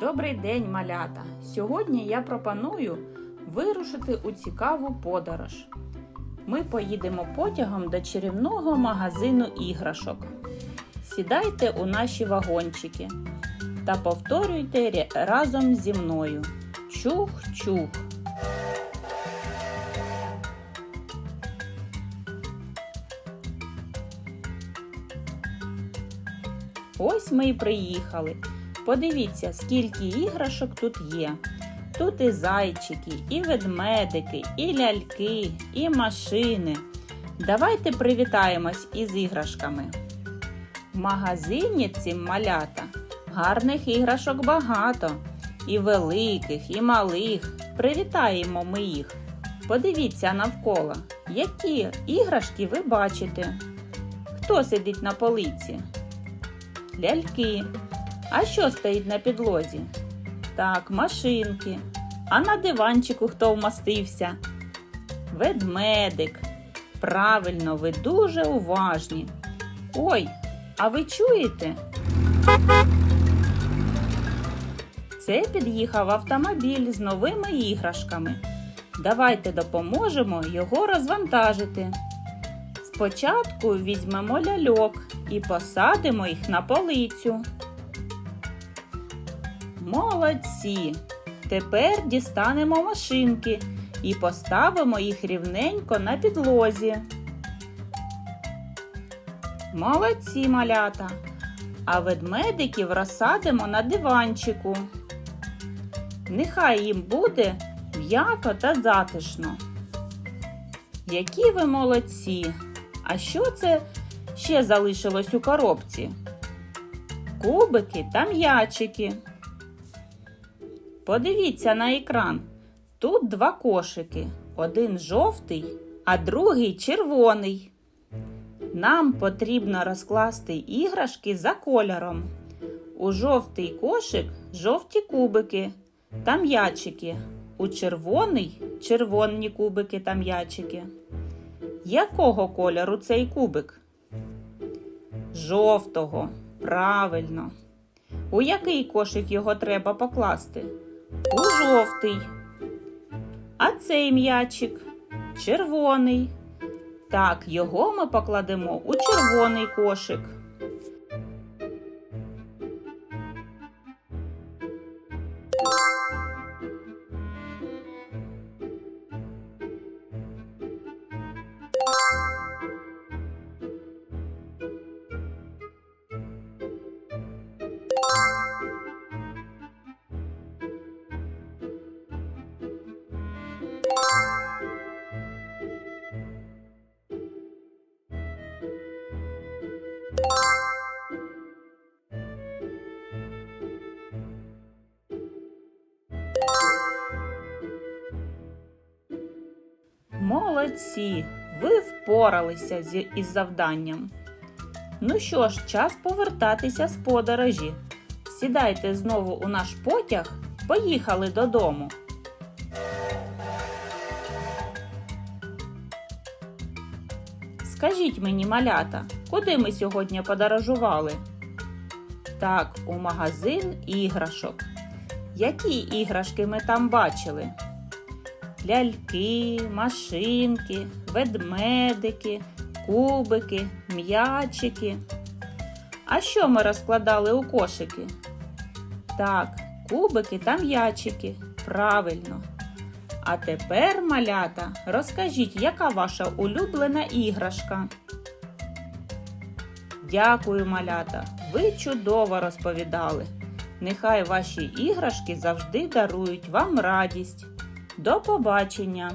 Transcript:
Добрий день, малята! Сьогодні я пропоную вирушити у цікаву подорож. Ми поїдемо потягом до чарівного магазину іграшок. Сідайте у наші вагончики та повторюйте разом зі мною. Чух-чух. Ось ми й приїхали. Подивіться, скільки іграшок тут є. Тут і зайчики, і ведмедики, і ляльки, і машини. Давайте привітаємось із іграшками. В магазині цим малята гарних іграшок багато. І великих, і малих. Привітаємо ми їх. Подивіться навколо, які іграшки ви бачите. Хто сидить на полиці? Ляльки. А що стоїть на підлозі? Так, машинки. А на диванчику хто вмастився? Ведмедик. Правильно, ви дуже уважні. Ой, а ви чуєте? Це під'їхав автомобіль з новими іграшками. Давайте допоможемо його розвантажити. Спочатку візьмемо ляльок і посадимо їх на полицю. Молодці! Тепер дістанемо машинки і поставимо їх рівненько на підлозі. Молодці малята! А ведмедиків розсадимо на диванчику. Нехай їм буде м'яко та затишно. Які ви молодці! А що це ще залишилось у коробці? Кубики та м'ячики. Подивіться на екран. Тут два кошики. Один жовтий, а другий червоний. Нам потрібно розкласти іграшки за кольором. У жовтий кошик жовті кубики та м'ячики. У червоний червоні кубики та м'ячики. Якого кольору цей кубик? Жовтого. Правильно. У який кошик його треба покласти? У жовтий. А цей м'ячик червоний. Так, його ми покладемо у червоний кошик. Молодці! Ви впоралися з, із завданням. Ну що ж, час повертатися з подорожі. Сідайте знову у наш потяг. Поїхали додому. Скажіть мені, малята, куди ми сьогодні подорожували? Так, у магазин іграшок. Які іграшки ми там бачили? Ляльки, машинки, ведмедики, кубики, м'ячики. А що ми розкладали у кошики? Так, кубики та м'ячики. Правильно. А тепер, малята, розкажіть, яка ваша улюблена іграшка? Дякую, малята. Ви чудово розповідали. Нехай ваші іграшки завжди дарують вам радість. До побачення!